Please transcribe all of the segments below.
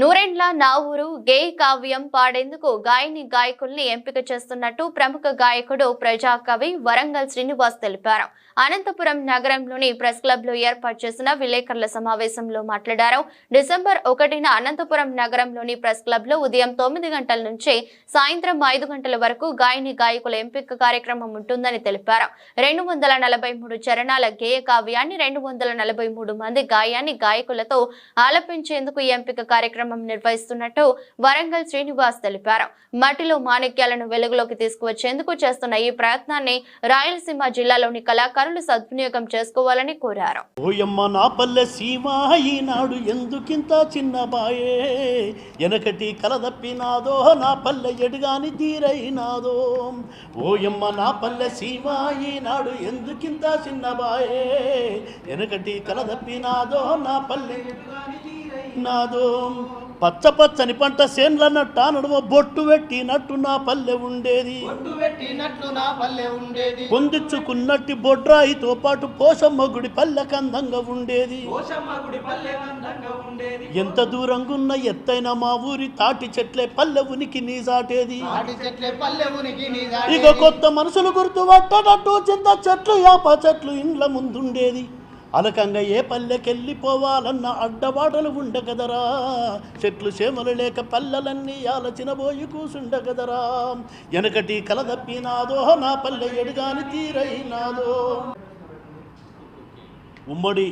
నూరెండ్ల నా ఊరు గే కావ్యం పాడేందుకు గాయని గాయకుల్ని ఎంపిక చేస్తున్నట్టు ప్రముఖ గాయకుడు ప్రజాకవి వరంగల్ శ్రీనివాస్ తెలిపారు. అనంతపురం నగరంలోని ప్రెస్ క్లబ్లో ఏర్పాటు చేసిన విలేకరుల సమావేశంలో మాట్లాడారు. డిసెంబర్ ఒకటిన అనంతపురం నగరంలోని ప్రెస్ క్లబ్లో ఉదయం తొమ్మిది గంటల నుంచి సాయంత్రం ఐదు గంటల వరకు గాయని గాయకుల ఎంపిక కార్యక్రమం ఉంటుందని తెలిపారు. రెండు వందల నలభై మూడు చరణాల గేయ కావ్యాన్ని రెండు వందల నలభై మూడు మంది గాయాన్ని గాయకులతో ఆలపించేందుకు ఈ ఎంపిక కార్యక్రమం నిర్వహిస్తున్నట్టు వరంగల్ శ్రీనివాస్ తెలిపారు. మట్టిలో మాణిక్యాలను వెలుగులోకి తీసుకువచ్చేందుకు చేస్తున్న ఈ ప్రయత్నాన్ని రాయలసీమ జిల్లాలోని కళాకారులు సద్వినియోగం చేసుకోవాలని కోరారు. ఓయమ్మ నా ఎందుకింత చిన్న బాయే? వెనకటి కలదప్పినాదో నా పల్లె ఎడుగాని తీరైనాదో. ఓయమ్మ నా పల్లె సీమ ఈనాడు ఎందుకింత చిన్న బాయే? వెనకటి కలదప్పినాదో నా పల్లె ఎడుగాని తీరైనాదో పచ్చ పచ్చని పంట సేన్లన్నట్ట నడుమ బొట్టు పెట్టినట్టు నా పల్లె ఉండేది. ఒట్టు పెట్టినట్లు నా పల్లె ఉండేది. పొందించుకున్నట్టి బొడ్రాయితో పాటు పోషమ్మ గుడి పల్లె కందంగా ఉండేది. ఎంత దూరంగున్న ఎత్తైన మా ఊరి తాటి చెట్లే పల్లె ఉనికి నీజాటేది. ఇక కొత్త మనుషులు గుర్తు పట్టనట్టు చింత చెట్లు యాప చెట్లు ఇండ్ల ముందుండేది. అలకంగా ఏ పల్లెకెళ్ళిపోవాలన్న అడ్డబాటలు ఉండగదరా. చెట్లు చేమలు లేక పల్లెలన్నీ ఆలచినబోయి కూసుండగదరా. వెనకటి కలదప్పినాదో నా పల్లె ఎడుగాని తీరైనాదో ఉమ్మడి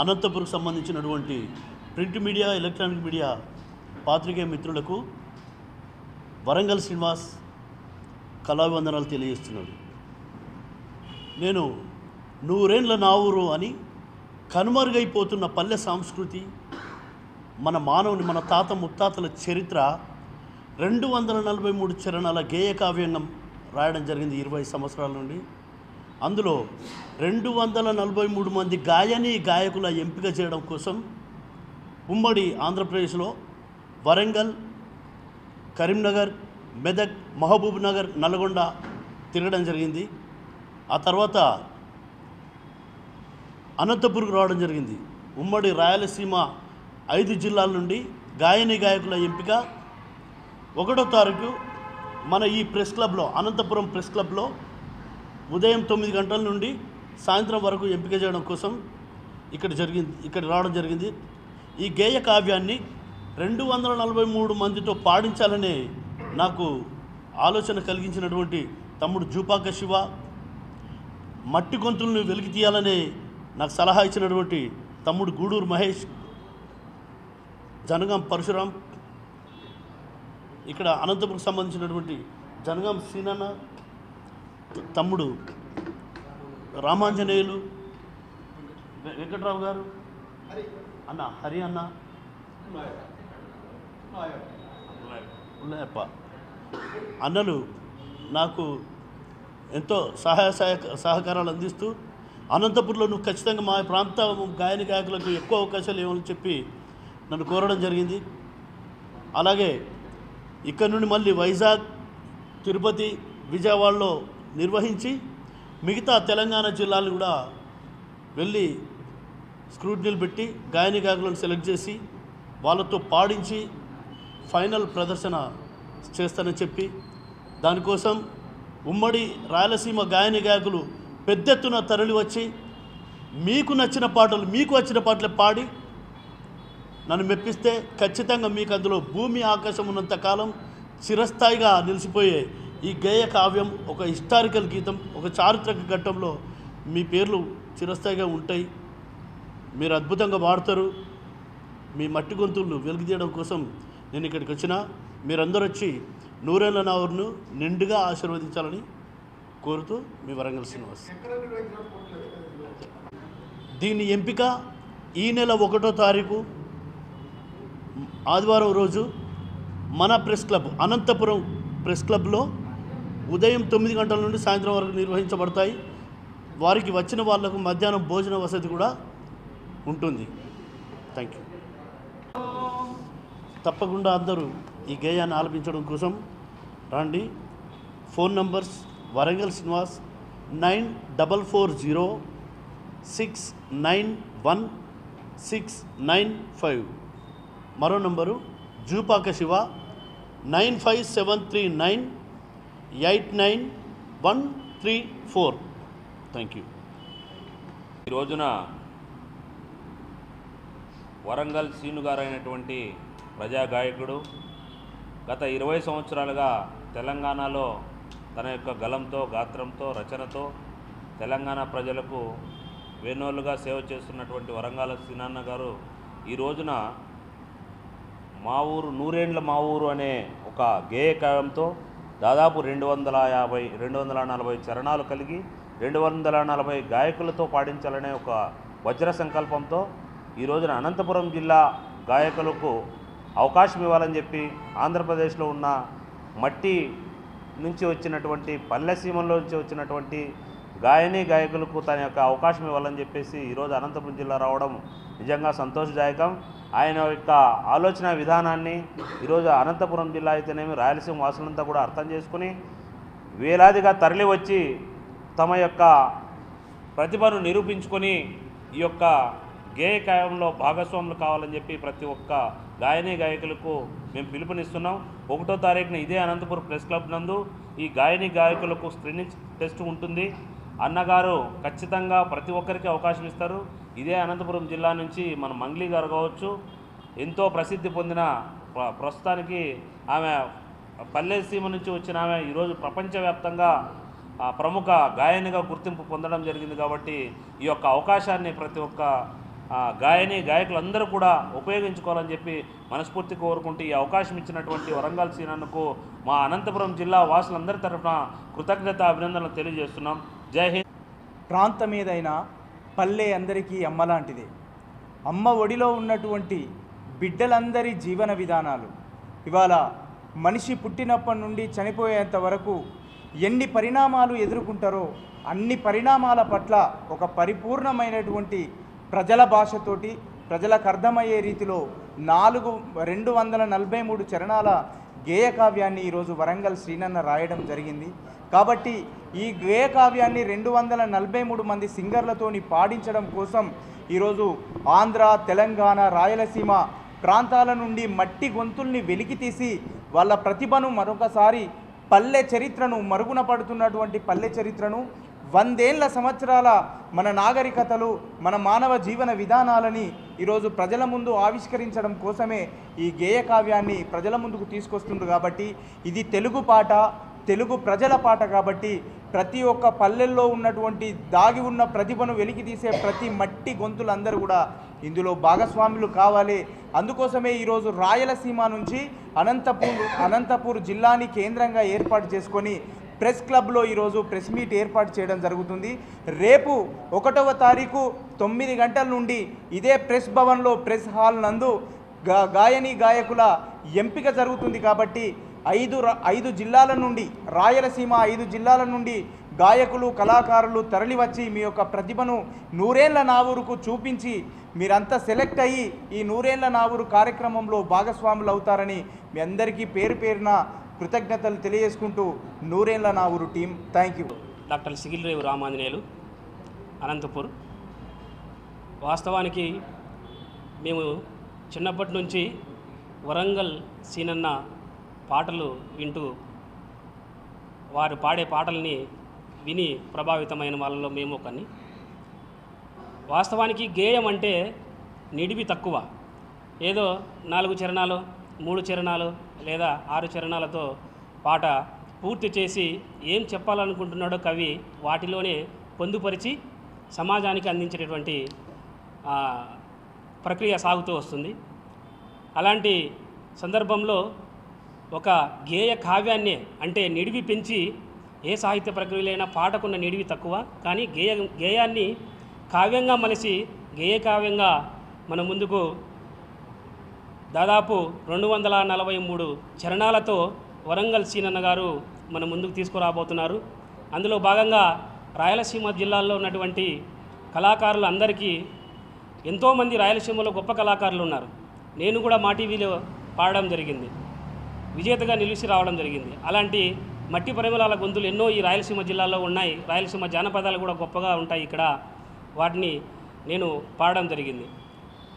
అనంతపురం సంబంధించినటువంటి ప్రింట్ మీడియా ఎలక్ట్రానిక్ మీడియా పాత్రికేయ మిత్రులకు వరంగల్ శ్రీనివాస్ కళావందనాలు తెలియజేస్తున్నాడు. నేను నూరేండ్ల నావురు అని కనుమరుగైపోతున్న పల్లె సంస్కృతి మన మానవుని మన తాత ముత్తాతల చరిత్ర రెండు వందల నలభై మూడు చరణాల గేయ కావ్యంగం రాయడం జరిగింది ఇరవై సంవత్సరాల నుండి. అందులో రెండు వందల నలభై మూడు మంది గాయని గాయకుల ఎంపిక చేయడం కోసం ఉమ్మడి ఆంధ్రప్రదేశ్లో వరంగల్ కరీంనగర్ మెదక్ మహబూబ్ నగర్ నల్గొండ తిరగడం జరిగింది. ఆ తర్వాత అనంతపురకు రావడం జరిగింది. ఉమ్మడి రాయలసీమ ఐదు జిల్లాల నుండి గాయని గాయకుల ఎంపిక. ఒకటో తారీఖు మన ఈ ప్రెస్ క్లబ్లో అనంతపురం ప్రెస్ క్లబ్లో ఉదయం తొమ్మిది గంటల నుండి సాయంత్రం వరకు ఎంపిక చేయడం కోసం ఇక్కడ జరిగింది ఇక్కడ రావడం జరిగింది. ఈ గేయ కావ్యాన్ని రెండు వందల నలభై మూడు మందితో పాడించాలనే నాకు ఆలోచన కలిగించినటువంటి తమ్ముడు జూపాక శివ మట్టి గొంతులను వెలికి తీయాలనే నాకు సలహా ఇచ్చినటువంటి తమ్ముడు గూడూరు మహేష్ జనగాం పరశురాం ఇక్కడ అనంతపురం సంబంధించినటువంటి జనగాం సీనన్న తమ్ముడు రామాంజనేయులు వెంకట్రావు గారు అన్న హరి అన్న ఉన్నాయప్ప అన్నలు నాకు ఎంతో సహాయ సహాయ సహకారాలు అందిస్తూ అనంతపురంలో నువ్వు ఖచ్చితంగా మా ప్రాంత గాయని గాయకులకు ఎక్కువ అవకాశాలు ఏమని చెప్పి నన్ను కోరడం జరిగింది. అలాగే ఇక్కడ నుండి మళ్ళీ వైజాగ్ తిరుపతి విజయవాడలో నిర్వహించి మిగతా తెలంగాణ జిల్లాలు కూడా వెళ్ళి స్క్రూటినీలు పెట్టి గాయని గాయకులను సెలెక్ట్ చేసి వాళ్ళతో పాడించి ఫైనల్ ప్రదర్శన చేస్తానని చెప్పి దానికోసం ఉమ్మడి రాయలసీమ గాయని గాయకులు పెద్ద ఎత్తున తరలి వచ్చి మీకు నచ్చిన పాటలు మీకు వచ్చిన పాటలు పాడి నన్ను మెప్పిస్తే ఖచ్చితంగా మీకు అందులో భూమి ఆకాశం ఉన్నంత కాలం చిరస్థాయిగా నిలిచిపోయే ఈ గేయ కావ్యం ఒక హిస్టారికల్ గీతం ఒక చారిత్రక ఘట్టంలో మీ పేర్లు చిరస్థాయిగా ఉంటాయి. మీరు అద్భుతంగా వాడతారు. మీ మట్టి గొంతులను వెలుగుతీయడం కోసం నేను ఇక్కడికి వచ్చిన మీరందరూ వచ్చి నూరేళ్ళ నావురును నిండుగా ఆశీర్వదించాలని కోరుతూ మీ వరంగల్ శ్రీనివాస్. దీని ఎంపిక ఈ నెల ఒకటో తారీఖు ఆదివారం రోజు మన ప్రెస్ క్లబ్ అనంతపురం ప్రెస్ క్లబ్లో ఉదయం తొమ్మిది గంటల నుండి సాయంత్రం వరకు నిర్వహించబడతాయి. వారికి వచ్చిన వాళ్ళకు మధ్యాహ్నం భోజన వసతి కూడా ఉంటుంది. Thank you. తప్పకుండా అందరూ ఈ గేయాన్ని ఆలపించడం కోసం రండి. Phone numbers Warangal Srinivas nine double four zero six nine one six nine five. మరో number Jupaka Shiva nine five seven three nine eight nine one three four. Thank you. ఈ రోజున వరంగల్ సీను గారు అయినటువంటి ప్రజా గాయకుడు గత ఇరవై సంవత్సరాలుగా తెలంగాణలో తన యొక్క గలంతో గాత్రంతో రచనతో తెలంగాణ ప్రజలకు వేనోళ్ళుగా సేవ చేస్తున్నటువంటి వరంగల్ సినాన్న గారు ఈ రోజున మా ఊరు నూరేండ్ల మా ఊరు అనే ఒక గేయ దాదాపు రెండు వందల యాభై రెండు వందల నలభై చరణాలు కలిగి రెండు వందల నలభై గాయకులతో పాడించాలనే ఒక వజ్ర సంకల్పంతో ఈ రోజున అనంతపురం జిల్లా గాయకులకు అవకాశం ఇవ్వాలని చెప్పి ఆంధ్రప్రదేశ్లో ఉన్న మట్టి నుంచి వచ్చినటువంటి పల్లెసీమలో నుంచి వచ్చినటువంటి గాయని గాయకులకు తన యొక్క అవకాశం ఇవ్వాలని చెప్పేసి ఈరోజు అనంతపురం జిల్లా రావడం నిజంగా సంతోషదాయకం. ఆయన యొక్క ఆలోచన విధానాన్ని ఈరోజు అనంతపురం జిల్లా అయితేనేమి రాయలసీమ వాసులంతా కూడా అర్థం చేసుకుని వేలాదిగా తరలి వచ్చి తమ యొక్క ప్రతిభను నిరూపించుకొని ఈ యొక్క గేయ కాయంలో భాగస్వాములు కావాలని చెప్పి ప్రతి ఒక్క గాయని గాయకులకు మేము పిలుపునిస్తున్నాం. ఒకటో తారీఖున ఇదే అనంతపురం ప్రెస్ క్లబ్ నందు ఈ గాయని గాయకులకు స్క్రీనింగ్ టెస్ట్ ఉంటుంది. అన్నగారు ఖచ్చితంగా ప్రతి ఒక్కరికి అవకాశం ఇస్తారు. ఇదే అనంతపురం జిల్లా నుంచి మన మంగ్లీ గారు కావచ్చు ఎంతో ప్రసిద్ధి పొందిన ప్ర- ప్రస్తుతానికి ఆమె పల్లె సీమ నుంచి వచ్చిన ఆమె ఈరోజు ప్రపంచవ్యాప్తంగా ప్రముఖ గాయనిగా గుర్తింపు పొందడం జరిగింది కాబట్టి ఈ యొక్క అవకాశాన్ని ప్రతి ఒక్క ఆ, గాయని గాయకులందరూ కూడా ఉపయోగించుకోవాలని చెప్పి మనస్ఫూర్తి కోరుకుంటూ ఈ అవకాశం ఇచ్చినటువంటి వరంగల్ సీనన్నకు మా అనంతపురం జిల్లా వాసులందరి తరఫున కృతజ్ఞత అభినందనలు తెలియజేస్తున్నాం. జై హింద్. ప్రాంతం ఏదైనా పల్లె అందరికీ అమ్మ లాంటిదే అమ్మ ఒడిలో ఉన్నటువంటి బిడ్డలందరి జీవన విధానాలు. ఇవాళ మనిషి పుట్టినప్పటి నుండి చనిపోయేంత వరకు ఎన్ని పరిణామాలు ఎదుర్కొంటారో అన్ని పరిణామాల పట్ల ఒక పరిపూర్ణమైనటువంటి ప్రజల భాషతోటి ప్రజలకు అర్థమయ్యే రీతిలో నాలుగు రెండు వందల నలభై మూడు చరణాల గేయ కావ్యాన్ని ఈరోజు వరంగల్ శ్రీనన్న రాయడం జరిగింది. కాబట్టి ఈ గేయ కావ్యాన్ని రెండు వందల నలభై మూడు మంది సింగర్లతోని పాడించడం కోసం ఈరోజు ఆంధ్ర తెలంగాణ రాయలసీమ ప్రాంతాల నుండి మట్టి గొంతుల్ని వెలికి తీసి వాళ్ళ ప్రతిభను మరొకసారి పల్లె చరిత్రను మరుగున పడుతున్నటువంటి పల్లె చరిత్రను వందేళ్ళ సంవత్సరాల మన నాగరికతలు మన మానవ జీవన విధానాలని ఈరోజు ప్రజల ముందు ఆవిష్కరించడం కోసమే ఈ గేయ కావ్యాన్ని ప్రజల ముందుకు తీసుకొస్తుంది కాబట్టి ఇది తెలుగు పాట తెలుగు ప్రజల పాట కాబట్టి ప్రతి ఒక్క పల్లెల్లో ఉన్నటువంటి దాగి ఉన్న ప్రతిభను వెలికి తీసే ప్రతి మట్టి గొంతులందరూ కూడా ఇందులో భాగస్వాములు కావాలి. అందుకోసమే ఈరోజు రాయలసీమ నుంచి అనంతపూర్ అనంతపూర్ జిల్లాని కేంద్రంగా ఏర్పాటు చేసుకొని ప్రెస్ క్లబ్లో ఈరోజు ప్రెస్ మీట్ ఏర్పాటు చేయడం జరుగుతుంది. రేపు ఒకటవ తారీఖు తొమ్మిది గంటల నుండి ఇదే ప్రెస్ భవన్లో ప్రెస్ హాల్ నందు గా గాయని గాయకుల ఎంపిక జరుగుతుంది కాబట్టి ఐదు ఐదు జిల్లాల నుండి రాయలసీమ ఐదు జిల్లాల నుండి గాయకులు కళాకారులు తరలివచ్చి మీ యొక్క ప్రతిభను నూరేళ్ళ నావూరుకు చూపించి మీరంతా సెలెక్ట్ అయ్యి ఈ నూరేళ్ళ నావూరు కార్యక్రమంలో భాగస్వాములు అవుతారని మీ అందరికీ పేరు పేరున కృతజ్ఞతలు తెలియజేసుకుంటూ నూరేళ్ళ ఊరు team. Thank you doctor Sigilrevu Ramanjaneyulu Anantapur. వాస్తవానికి మేము చిన్నప్పటి నుంచి వరంగల్ సీనన్న పాటలు వింటూ వారు పాడే పాటల్ని విని ప్రభావితమైన వాళ్ళలో మేము ఒకని వాస్తవానికి గేయం అంటే నిడివి తక్కువ. ఏదో నాలుగు చరణాలు మూడు చరణాలు లేదా ఆరు చరణాలతో పాట పూర్తి చేసి ఏం చెప్పాలనుకుంటున్నాడో కవి వాటిలోనే పొందుపరిచి సమాజానికి అందించేటటువంటి ప్రక్రియ సాగుతూ వస్తుంది. అలాంటి సందర్భంలో ఒక గేయ కావ్యాన్నే అంటే నిడివి పెంచి ఏ సాహిత్య ప్రక్రియలైనా పాటకున్న నిడివి తక్కువ కానీ గేయ గేయాన్ని కావ్యంగా మలిసి గేయ కావ్యంగా మన ముందుకు దాదాపు రెండు వందల నలభై మూడు చరణాలతో వరంగల్ సీనన్న గారు మన ముందుకు తీసుకురాబోతున్నారు. అందులో భాగంగా రాయలసీమ జిల్లాల్లో ఉన్నటువంటి కళాకారులు అందరికీ ఎంతోమంది రాయలసీమలో గొప్ప కళాకారులు ఉన్నారు నేను కూడా మా టీవీలో పాడడం జరిగింది. విజేతగా నిలిచి రావడం జరిగింది. అలాంటి మట్టి పరిమళాల గొంతులు ఎన్నో ఈ రాయలసీమ జిల్లాలో ఉన్నాయి. రాయలసీమ జానపదాలు కూడా గొప్పగా ఉంటాయి ఇక్కడ. వాటిని నేను పాడడం జరిగింది.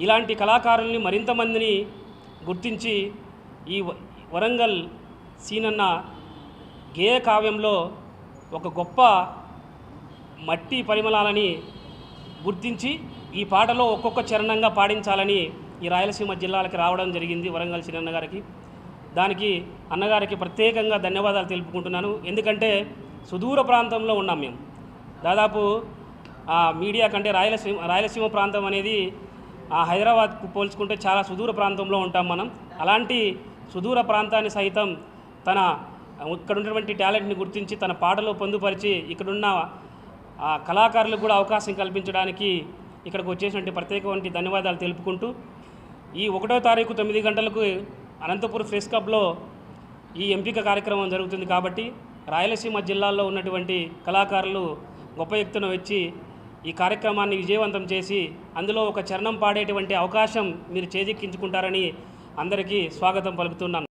ఇలాంటి కళాకారుల్ని మరింత మందిని గుర్తించి ఈ వరంగల్ సీనన్న గేయ కావ్యంలో ఒక గొప్ప మట్టి పరిమళాలని గుర్తించి ఈ పాటలో ఒక్కొక్క చరణంగా పాడించాలని ఈ రాయలసీమ జిల్లాలకి రావడం జరిగింది వరంగల్ సీనన్న గారికి. దానికి అన్నగారికి ప్రత్యేకంగా ధన్యవాదాలు తెలుపుకుంటున్నాను. ఎందుకంటే సుదూర ప్రాంతంలో ఉన్నాం మేము. దాదాపు ఆ మీడియా కంటే రాయలసీమ రాయలసీమ ప్రాంతం అనేది ఆ హైదరాబాద్కు పోల్చుకుంటే చాలా సుదూర ప్రాంతంలో ఉంటాం మనం. అలాంటి సుదూర ప్రాంతాన్ని సైతం తన ఇక్కడ ఉన్నటువంటి టాలెంట్ని గుర్తించి తన పాటలో పొందుపరిచి ఇక్కడున్న ఆ కళాకారులకు కూడా అవకాశం కల్పించడానికి ఇక్కడికి వచ్చేసినటువంటి ప్రత్యేకమైన ధన్యవాదాలు తెలుపుకుంటూ ఈ ఒకటో తారీఖు తొమ్మిది గంటలకు అనంతపురం ఫ్రెస్ క్లబ్లో ఈ ఎంపిక కార్యక్రమం జరుగుతుంది కాబట్టి రాయలసీమ జిల్లాల్లో ఉన్నటువంటి కళాకారులు గొప్ప ఎత్తున వచ్చి ఈ కార్యక్రమాన్ని విజయవంతం చేసి అందులో ఒక చరణం పాడేటువంటి అవకాశం మీరు చేజిక్కించుకుంటారని అందరికీ స్వాగతం పలుకుతున్నాను.